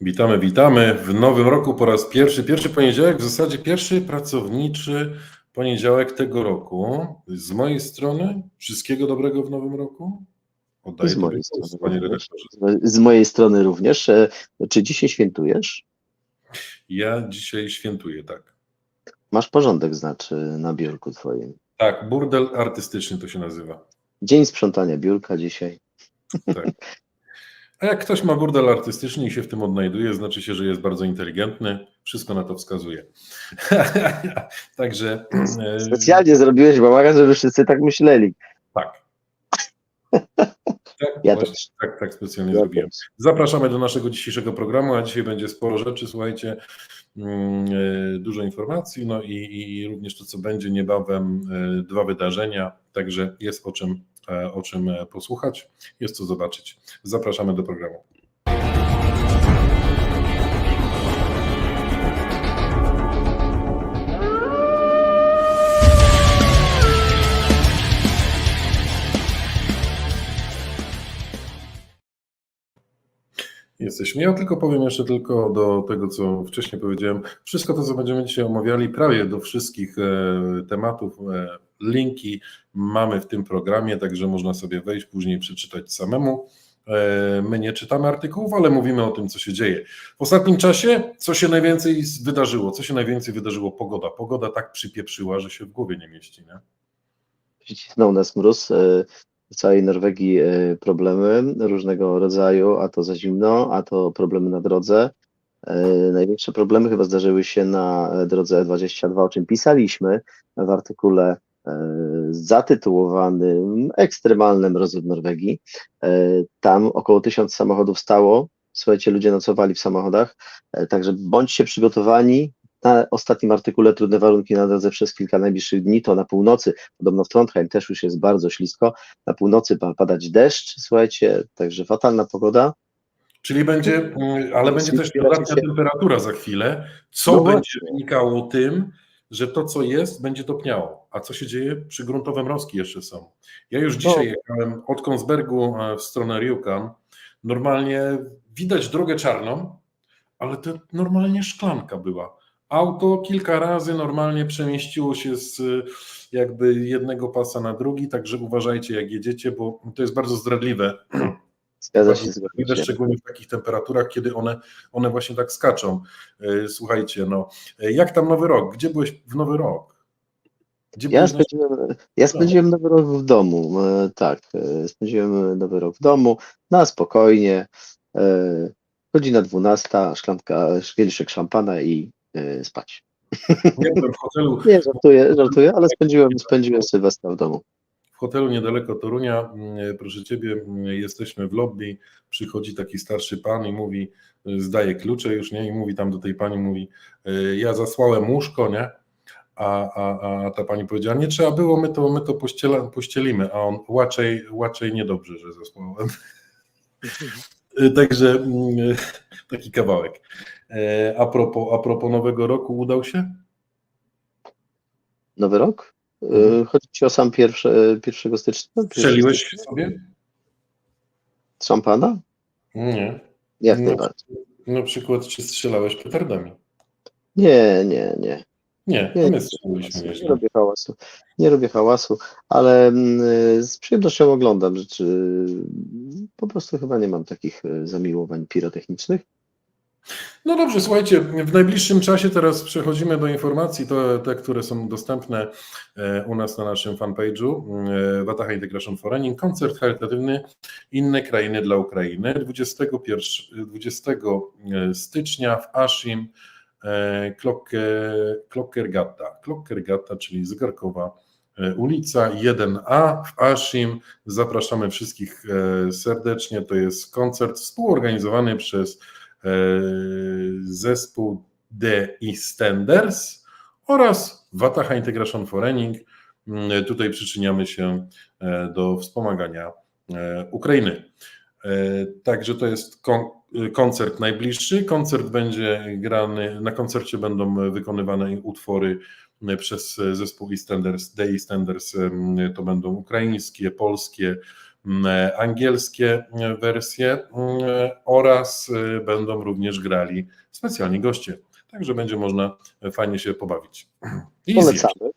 Witamy, witamy w nowym roku po raz pierwszy. Pierwszy poniedziałek, w zasadzie pierwszy pracowniczy poniedziałek tego roku. Z mojej strony wszystkiego dobrego w nowym roku. Oddaję Z mojej strony panie redaktorze. Z mojej strony również. E, Czy dzisiaj świętujesz? Ja dzisiaj świętuję, tak. Masz porządek, znaczy, na biurku twoim. Tak, burdel artystyczny to się nazywa. Dzień sprzątania biurka dzisiaj. Tak. A jak ktoś ma burdel artystyczny i się w tym odnajduje, znaczy się, że jest bardzo inteligentny. Wszystko na to wskazuje. Także. e, Specjalnie zrobiłeś bałagan, żeby wszyscy tak myśleli. Tak. Tak, Ja właśnie, też. tak, tak specjalnie Ja zrobiłem. też. Zapraszamy do naszego dzisiejszego programu, a dzisiaj będzie sporo rzeczy, słuchajcie, mm, e, dużo informacji, no i, i również to, co będzie niebawem, e, dwa wydarzenia, także jest o czym, o czym e, posłuchać, jest co zobaczyć. Zapraszamy do programu. Jesteśmy. Ja tylko powiem jeszcze tylko do tego, co wcześniej powiedziałem. Wszystko to, co będziemy dzisiaj omawiali, prawie do wszystkich e, tematów, e, linki mamy w tym programie, także można sobie wejść, później przeczytać samemu. E, my nie czytamy artykułów, ale mówimy o tym, co się dzieje. W ostatnim czasie, co się najwięcej wydarzyło? Co się najwięcej wydarzyło? Pogoda. Pogoda tak przypieprzyła, że się w głowie nie mieści. Nie? Przycisnął nas mróz. e, W całej Norwegii e, problemy różnego rodzaju, a to za zimno, a to problemy na drodze. Największe problemy chyba zdarzyły się na drodze E22, o czym pisaliśmy w artykule zatytułowanym Ekstremalne mrozy w Norwegii. E, Tam około tysiąc samochodów stało. Słuchajcie, ludzie nocowali w samochodach, e, także bądźcie przygotowani. Na ostatnim artykule trudne warunki na drodze przez kilka najbliższych dni to na północy, podobno w Trondheim też już jest bardzo ślisko, na północy ma padać deszcz, słuchajcie, także fatalna pogoda. Czyli będzie, mm, ale będzie też dodatnia temperatura za chwilę, co No będzie wynikało tym, że to, co jest, będzie topniało. A co się dzieje? Przygruntowe mrozki jeszcze są. Ja już dzisiaj jechałem od Konsbergu e, w stronę Rjukan. Normalnie widać drogę czarną, ale to normalnie szklanka była. Auto kilka razy normalnie przemieściło się z e, jakby jednego pasa na drugi, także uważajcie jak jedziecie, bo to jest bardzo zdradliwe. Zgadza się, zgadza się. szczególnie w takich temperaturach, kiedy one, one właśnie tak skaczą. E, Słuchajcie, no, e, jak tam Nowy Rok? Gdzie byłeś w Nowy Rok? Gdzie Ja byłeś na- spędziłem, ja spędziłem nowy rok w domu, e, tak, spędziłem nowy rok w domu, na spokojnie, godzina 12, szklanka, kieliszek szampana i spać. Nie byłem w hotelu, Nie, żartuję, żartuję, ale spędziłem, spędziłem Sylwestra w domu. Hotelu niedaleko Torunia. Mm, Proszę Ciebie, mm, jesteśmy w lobby, przychodzi taki starszy pan i mówi, y, zdaje klucze już, nie? I mówi tam do tej pani, mówi, y, ja zasłałem łóżko, nie? A, a, a ta pani powiedziała, nie trzeba było, my to, my to pościela, pościelimy, a on raczej, raczej niedobrze, że zasłałem. Także mm, taki kawałek. E, A propos, a propos Nowego Roku, udał się? Nowy rok? E, Mhm. Chodzi ci o sam pierwszy, 1 stycznia? Strzeliłeś sobie? Szampana? Nie. Jak No. najbardziej. Na przykład, czy strzelałeś petardami? Nie, nie, nie. Nie, Nie, nie, nie robię hałasu. Nie robię hałasu, ale mm, z przyjemnością oglądam rzeczy. Po prostu chyba nie mam takich e, zamiłowań pirotechnicznych. No dobrze, słuchajcie, w najbliższym czasie teraz przechodzimy do informacji, to, te, które są dostępne e, u nas na naszym fanpage'u e, Wataha Integration Foreign, koncert charytatywny Inne krainy dla Ukrainy 21, 20 stycznia w Ashim e, Klokkergata, Klokkergata, czyli Zegarkowa e, ulica 1A w Ashim. Zapraszamy wszystkich e, serdecznie. To jest koncert współorganizowany przez e, zespół The EastEnders oraz Wataha Integration Foreign. Mm, Tutaj przyczyniamy się e, do wspomagania e, Ukrainy. E, Także to jest kon- koncert najbliższy. Koncert będzie grany, na koncercie będą wykonywane utwory przez zespół EastEnders, The EastEnders. To będą ukraińskie, polskie, angielskie mm, wersje mm, oraz y, będą również grali specjalni goście. Także będzie można fajnie się pobawić. I zjeść. Polecamy.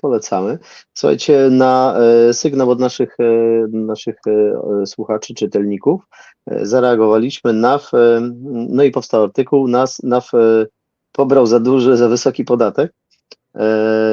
Polecamy. Słuchajcie, na e, sygnał od naszych, e, naszych e, słuchaczy, czytelników e, zareagowaliśmy. NAF, e, no i powstał artykuł, NAS, NAF e, pobrał za duży, za wysoki podatek e,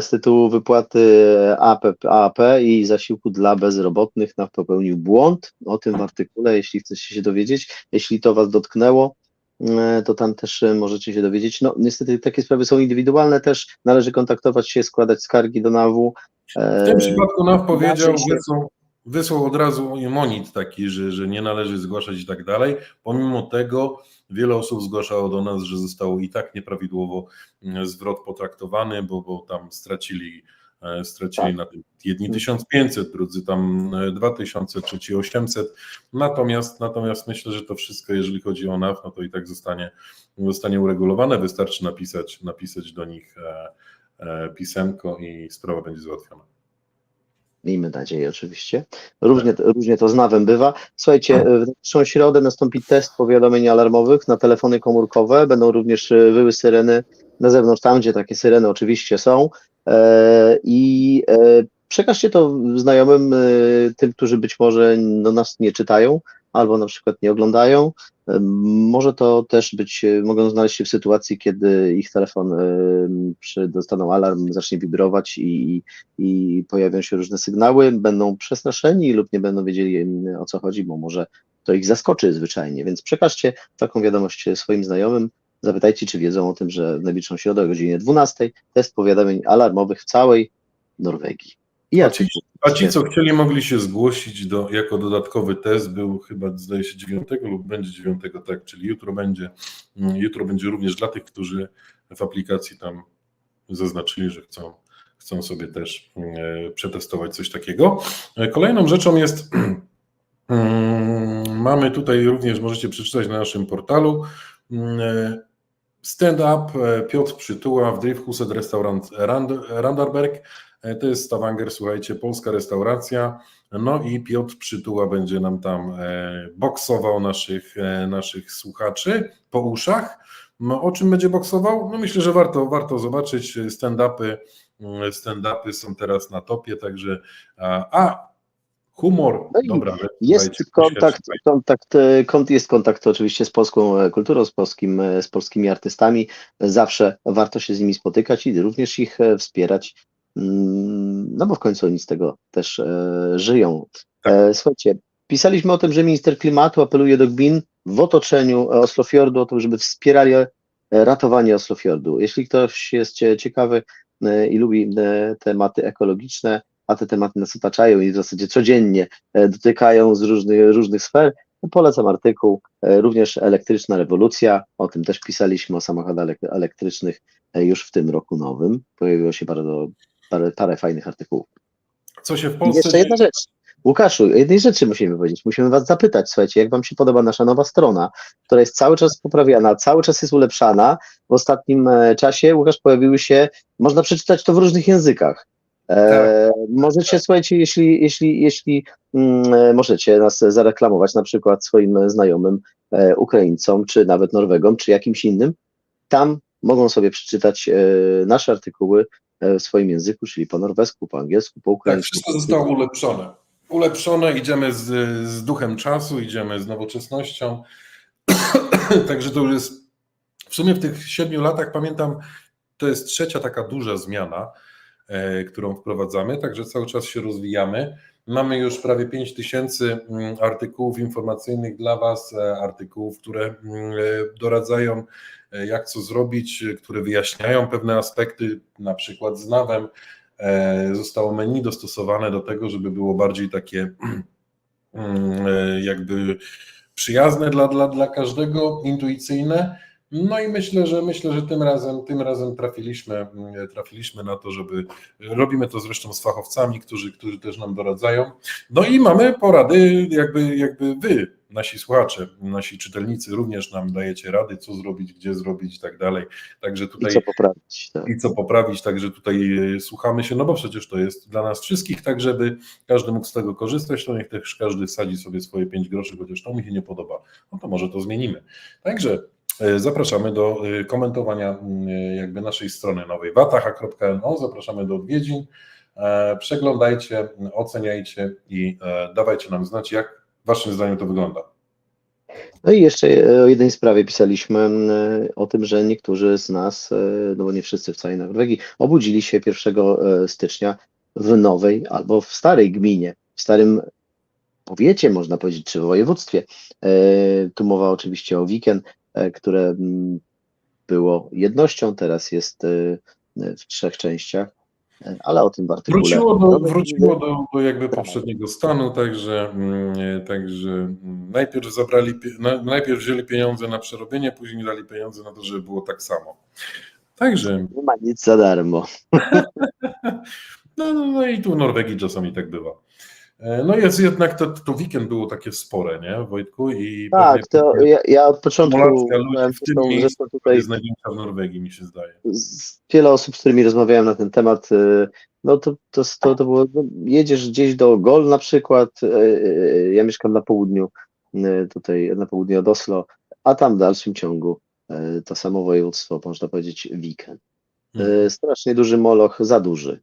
z tytułu wypłaty AP, AAP i zasiłku dla bezrobotnych. NAF popełnił błąd. O tym w artykule, jeśli chcecie się dowiedzieć. Jeśli to Was dotknęło, e, to tam też e, możecie się dowiedzieć. No niestety takie sprawy są indywidualne też, należy kontaktować się, składać skargi do NAW. W tym przypadku NAW powiedział, inaczej się- wysłał, od razu monit taki, że, że nie należy zgłaszać i tak dalej. Pomimo tego wiele osób zgłaszało do nas, że zostało i tak nieprawidłowo mm, zwrot potraktowany, bo, bo tam stracili, e, stracili Tak. na tym jedni 1500, drudzy tam e, 2000, trzeci 800. Natomiast, natomiast myślę, że to wszystko, jeżeli chodzi o NAW, no to i tak zostanie, zostanie uregulowane. Wystarczy napisać, napisać do nich e, e, pisemko i sprawa będzie załatwiona. Miejmy nadzieję oczywiście. Różnie, różnie to z nawem bywa. Słuchajcie, w najbliższą środę nastąpi test powiadomień alarmowych na telefony komórkowe. Będą również e, wyły syreny na zewnątrz, tam gdzie takie syreny oczywiście są. E, I e, przekażcie to znajomym, tym, którzy być może no, nas nie czytają albo na przykład nie oglądają. E, Może to też być, e, mogą znaleźć się w sytuacji, kiedy ich telefon e, przy, dostaną alarm, zacznie wibrować i, i pojawią się różne sygnały, będą przestraszeni lub nie będą wiedzieli o co chodzi, bo może to ich zaskoczy zwyczajnie. Więc przekażcie taką wiadomość swoim znajomym. Zapytajcie, czy wiedzą o tym, że w najbliższą środę o godzinie 12 test powiadomień alarmowych w całej Norwegii. I A ci, artykuł. a ci, co chcieli, mogli się zgłosić do, jako dodatkowy test, był chyba, zdaje się, 9 lub będzie 9, tak, czyli jutro będzie, mm, jutro będzie również dla tych, którzy w aplikacji tam zaznaczyli, że chcą, chcą sobie też e, przetestować coś takiego. E, Kolejną rzeczą jest, mm, mamy tutaj również, możecie przeczytać na naszym portalu, mm, e, stand-up Piotr Przytuła w Drivhuset Restaurant Rand- Randarberg. E, To jest Stavanger, słuchajcie, polska restauracja. No i Piotr Przytuła będzie nam tam e, boksował naszych, e, naszych słuchaczy po uszach. No, o czym będzie boksował? No myślę, że warto, warto zobaczyć. Stand-upy, mm, stand-upy są teraz na topie, także a, humor, No dobra. Jest kontakt, kontakt, kont, jest kontakt oczywiście z polską kulturą, z, polskim, z polskimi artystami. Zawsze warto się z nimi spotykać i również ich wspierać, no bo w końcu oni z tego też e, żyją. Tak. E, słuchajcie, pisaliśmy o tym, że minister klimatu apeluje do gmin w otoczeniu Oslofjordu o to, żeby wspierali e, ratowanie Oslofjordu. Jeśli ktoś jest cie- ciekawy e, i lubi e, tematy ekologiczne, a te tematy nas otaczają i w zasadzie codziennie e, dotykają z różnych, różnych sfer. Polecam artykuł, e, również elektryczna rewolucja, o tym też pisaliśmy, o samochodach elek- elektrycznych e, już w tym roku nowym. Pojawiło się bardzo, parę, parę fajnych artykułów. Co się w I Polsce jeszcze dzieje? jedna rzecz. Łukaszu, jednej rzeczy musimy powiedzieć. Musimy Was zapytać, słuchajcie, jak Wam się podoba nasza nowa strona, która jest cały czas poprawiana, cały czas jest ulepszana. W ostatnim e, czasie, Łukasz, pojawiły się, można przeczytać to w różnych językach. E, Możecie, słuchajcie, jeśli, jeśli, jeśli mm, e, możecie nas zareklamować na przykład swoim znajomym e, Ukraińcom, czy nawet Norwegom, czy jakimś innym, tam mogą sobie przeczytać e, nasze artykuły w swoim języku, czyli po norwesku, po angielsku, po Tak, ukraińsku. wszystko zostało ulepszone. Ulepszone, idziemy z, z duchem czasu, idziemy z nowoczesnością. Także to już jest, w sumie w tych siedmiu latach pamiętam, to jest trzecia taka duża zmiana, e, którą wprowadzamy, także cały czas się rozwijamy. Mamy już prawie 5 tysięcy mm, artykułów informacyjnych dla Was, e, artykułów, które mm, e, doradzają, e, jak co zrobić, które wyjaśniają pewne aspekty, na przykład z nawem. Zostało menu dostosowane do tego, żeby było bardziej takie mm, jakby przyjazne dla, dla, dla każdego, intuicyjne. No i myślę, że myślę, że tym razem, tym razem trafiliśmy, mm, trafiliśmy na to, żeby robimy to zresztą z fachowcami, którzy, którzy też nam doradzają. No i mamy porady, jakby, jakby wy, nasi słuchacze, nasi czytelnicy również nam dajecie rady, co zrobić, gdzie zrobić i tak dalej. Także I tutaj co poprawić. Tak. i co poprawić, także tutaj e, słuchamy się, no bo przecież to jest dla nas wszystkich, tak żeby każdy mógł z tego korzystać, to niech też każdy wsadzi sobie swoje 5 groszy, chociaż to mi się nie podoba, no to może to zmienimy. Także zapraszamy do e, komentowania e, jakby naszej strony nowej wataha.no, zapraszamy do odwiedzin, E, przeglądajcie, oceniajcie i e, dawajcie nam znać, jak waszym zdaniem to wygląda. No i jeszcze e, o jednej sprawie pisaliśmy e, o tym, że niektórzy z nas, e, no bo nie wszyscy w całej Norwegii, obudzili się 1 e, stycznia w nowej albo w starej gminie, w starym powiecie, można powiedzieć, czy województwie. E, Tu mowa oczywiście o Wiken, e, które mm, było jednością, teraz jest e, w trzech częściach, e, ale o tym w artykule. Wróciło do, wróciło do, do jakby poprzedniego stanu, także, mm, także mm, najpierw zabrali, pie- na- najpierw wzięli pieniądze na przerobienie, później dali pieniądze na to, żeby było tak samo. Także, Nie ma nic za darmo. no, no, no i tu w Norwegii czasami tak bywa. E, No jest jednak, to, to weekend było takie spore, nie Wojtku? I Tak, to ja, ja od początku w tym miejscu tutaj jest największa w Norwegii, mi się zdaje. z wiele osób, z którymi rozmawiałem na ten temat, y, no to, to, to, to było, no, jedziesz gdzieś do Gol na przykład, y, y, ja mieszkam na południu, tutaj na południu od Oslo, a tam w dalszym ciągu to samo województwo, można powiedzieć, weekend. Y, Strasznie duży moloch, za duży.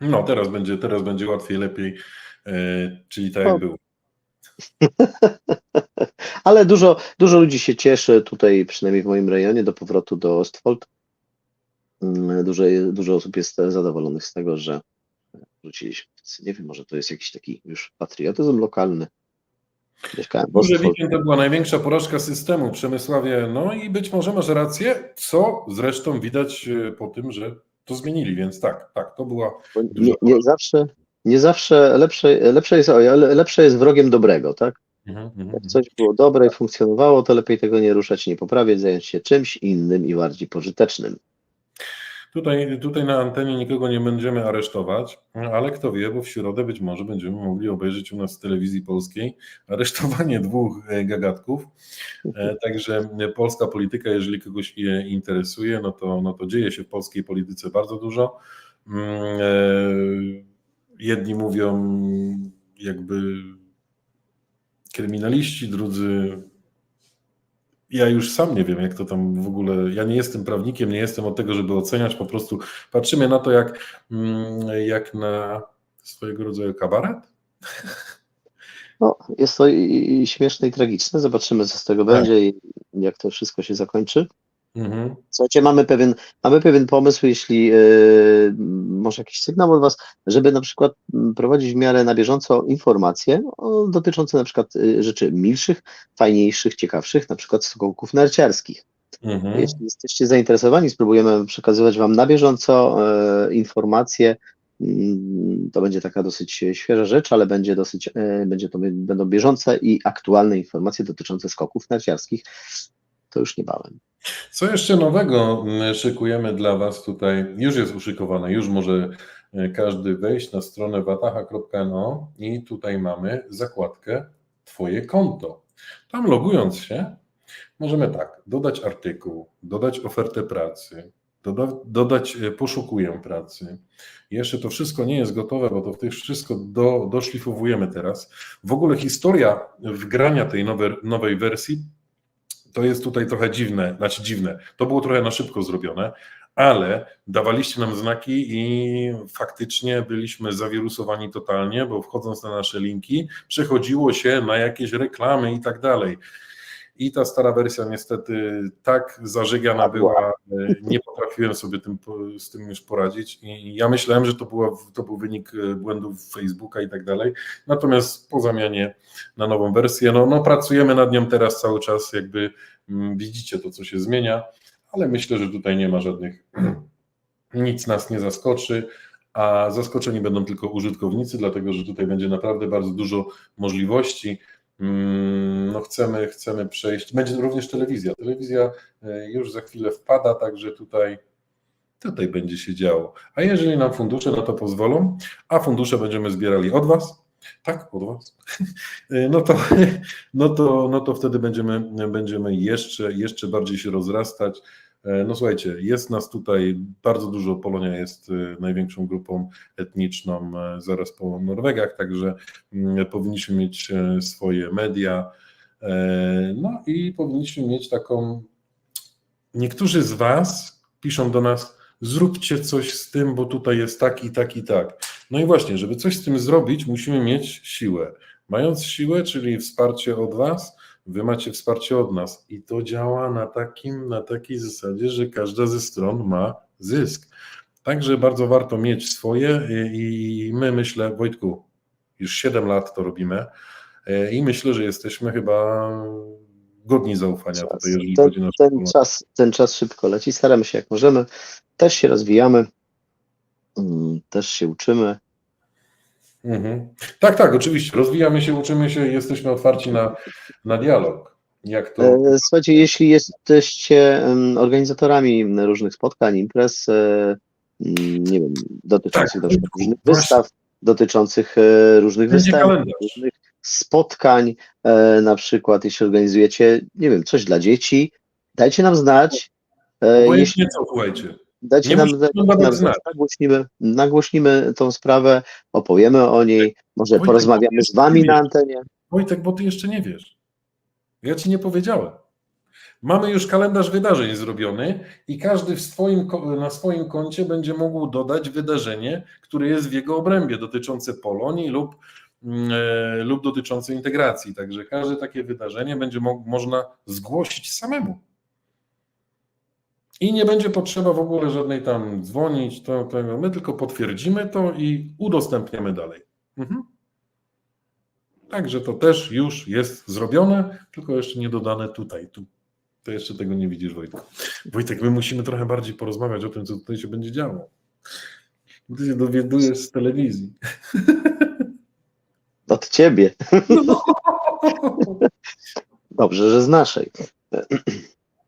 No teraz będzie, teraz będzie łatwiej, lepiej, e, czyli tak jak było. Ale dużo, dużo ludzi się cieszy tutaj, przynajmniej w moim rejonie, do powrotu do Ostfold. Mm, Dużo, dużo osób jest zadowolonych z tego, że wróciliśmy. Nie wiem, może to jest jakiś taki już patriotyzm lokalny. Mieszkałem Ostfold. weekend to była największa porażka systemu Przemysławie. No i być może masz rację, co zresztą widać e, po tym, że to zmienili, więc tak, tak, to była. Duża Nie, nie zawsze, nie zawsze lepsze, lepsze, jest, lepsze jest wrogiem dobrego, tak? Mhm, mhm. Jak coś było dobre i funkcjonowało, to lepiej tego nie ruszać, nie poprawiać, zająć się czymś innym i bardziej pożytecznym. Tutaj, tutaj na antenie nikogo nie będziemy aresztować, ale kto wie, bo w środę być może będziemy mogli obejrzeć u nas w telewizji polskiej aresztowanie dwóch e, gagatków. E, Także polska polityka, jeżeli kogoś e, interesuje, no to, no to dzieje się w polskiej polityce bardzo dużo. Mm, e, Jedni mówią jakby kryminaliści, drudzy ja już sam nie wiem, jak to tam w ogóle. Ja nie jestem prawnikiem, nie jestem od tego, żeby oceniać. Po prostu patrzymy na to jak, mm, jak na swojego rodzaju kabaret. No, jest to i, i śmieszne i tragiczne. Zobaczymy, co z tego Tak. będzie i jak to wszystko się zakończy. Mhm. Słuchajcie, mamy pewien, mamy pewien pomysł, jeśli yy, może jakiś sygnał od Was, żeby na przykład mm, prowadzić w miarę na bieżąco informacje o, dotyczące na przykład y, rzeczy milszych, fajniejszych, ciekawszych, na przykład skoków narciarskich. Mhm. Jeśli jesteście zainteresowani, spróbujemy przekazywać Wam na bieżąco e, informacje. Mm, To będzie taka dosyć świeża rzecz, ale będzie dosyć, będzie to, będą bieżące i aktualne informacje dotyczące skoków narciarskich. To już niebawem. Co jeszcze nowego mm, szykujemy dla Was tutaj? Już jest uszykowane, już może e, każdy wejść na stronę wataha.no i tutaj mamy zakładkę Twoje konto. Tam logując się, możemy tak, dodać artykuł, dodać ofertę pracy, doda, dodać e, poszukuję pracy. Jeszcze to wszystko nie jest gotowe, bo to tych wszystko do, doszlifowujemy teraz. W ogóle historia wgrania tej nowej, nowej wersji to jest tutaj trochę dziwne, znaczy dziwne. To było trochę na szybko zrobione, ale dawaliście nam znaki i faktycznie byliśmy zawirusowani totalnie, bo wchodząc na nasze linki, przechodziło się na jakieś reklamy i tak dalej. I ta stara wersja niestety tak zażygiana była, nie potrafiłem sobie tym, z tym już poradzić i ja myślałem, że to, była, to był wynik e, błędów Facebooka i tak dalej. Natomiast po zamianie na nową wersję, no, no pracujemy nad nią teraz cały czas, jakby mm, widzicie to, co się zmienia, ale myślę, że tutaj nie ma żadnych, nic nas nie zaskoczy, a zaskoczeni będą tylko użytkownicy, dlatego że tutaj będzie naprawdę bardzo dużo możliwości. Mm, No chcemy, chcemy przejść. Będzie również telewizja. Telewizja e, już za chwilę wpada, także tutaj, tutaj będzie się działo. A jeżeli nam fundusze na to pozwolą, a fundusze będziemy zbierali od Was, tak, od Was, e, no to, no to, no to wtedy będziemy, będziemy jeszcze, jeszcze bardziej się rozrastać. E, No słuchajcie, jest nas tutaj bardzo dużo. Polonia jest e, największą grupą etniczną e, zaraz po Norwegach, także mm, powinniśmy mieć swoje media. No i powinniśmy mieć taką. Niektórzy z Was piszą do nas, zróbcie coś z tym, bo tutaj jest tak i tak i tak. No i właśnie, żeby coś z tym zrobić, musimy mieć siłę. Mając siłę, czyli wsparcie od Was, Wy macie wsparcie od nas i to działa na, takim, na takiej zasadzie, że każda ze stron ma zysk. Także bardzo warto mieć swoje i, my myślę, Wojtku, już 7 lat to robimy e, i myślę, że jesteśmy chyba godni zaufania Czas. tutaj, jeżeli Ten, chodzi o ten, czas, ten czas szybko leci, staramy się jak możemy, też się rozwijamy, mm, też się uczymy. Mhm. Tak, tak, oczywiście. Rozwijamy się, uczymy się i jesteśmy otwarci na, na dialog. Jak to. E, Słuchajcie, jeśli jesteście organizatorami różnych spotkań, imprez, e, mm, nie wiem, dotyczących Tak, różnych właśnie. wystaw, dotyczących e, różnych Będzie występów, kalendarz. różnych spotkań, na przykład jeśli organizujecie, nie wiem, coś dla dzieci, dajcie nam znać. E, Jeśli Obojętnie co, słuchajcie. Dajcie nie nam, dajcie nam znać, nagłośnimy, nagłośnimy tą sprawę, opowiemy o niej, może Wojtek, porozmawiamy z wami na antenie. Wojtek, bo ty jeszcze nie wiesz. Ja ci nie powiedziałem. Mamy już kalendarz wydarzeń zrobiony i każdy swoim, na swoim koncie będzie mógł dodać wydarzenie, które jest w jego obrębie dotyczące Polonii lub, mm, e, lub dotyczące integracji. Także każde takie wydarzenie będzie mo- można zgłosić samemu. I nie będzie potrzeba w ogóle żadnej tam dzwonić, to, tego. my tylko potwierdzimy to i udostępniamy dalej. Mhm. Także to też już jest zrobione, tylko jeszcze nie dodane tutaj. Tu. To jeszcze tego nie widzisz, Wojtek. Wojtek, my musimy trochę bardziej porozmawiać o tym, co tutaj się będzie działo. Ty się dowiadujesz z telewizji. Od ciebie. Dobrze, że z naszej.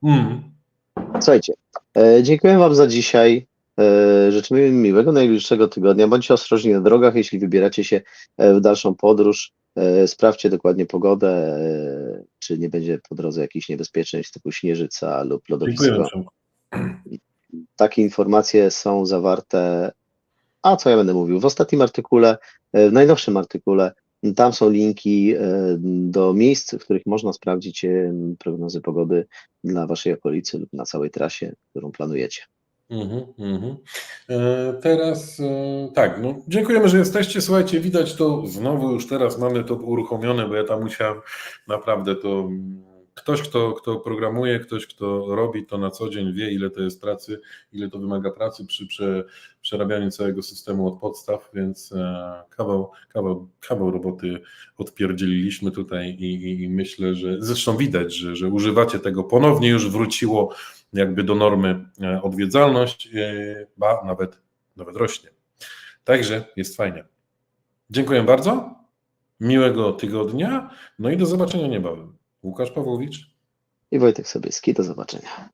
Mm. Słuchajcie, e, dziękuję Wam za dzisiaj. E, życzymy miłego najbliższego tygodnia. Bądźcie ostrożni na drogach, jeśli wybieracie się e, w dalszą podróż. Sprawdźcie dokładnie pogodę, czy nie będzie po drodze jakichś niebezpieczeństw typu śnieżyca lub lodowisko. Takie informacje są zawarte, a co ja będę mówił, w ostatnim artykule, w najnowszym artykule. Tam są linki e, do miejsc, w których można sprawdzić e, prognozy pogody dla Waszej okolicy lub na całej trasie, którą planujecie. Mhm, mhm. E, Teraz tak, no, dziękujemy, że jesteście. Słuchajcie, widać to znowu już teraz mamy to uruchomione, bo ja tam musiałem naprawdę to. Ktoś, kto, kto programuje, ktoś, kto robi to na co dzień, wie, ile to jest pracy, ile to wymaga pracy przy prze, przerabianiu całego systemu od podstaw, więc e, kawał, kawał, kawał roboty odpierdzieliliśmy tutaj i, i, i myślę, że zresztą widać, że, że używacie tego. Ponownie już wróciło jakby do normy e, odwiedzalność, e, ba nawet, nawet rośnie. Także jest fajnie. Dziękuję bardzo. Miłego tygodnia. No i do zobaczenia niebawem. Łukasz Pawłowicz. I Wojtek Sobieski, do zobaczenia.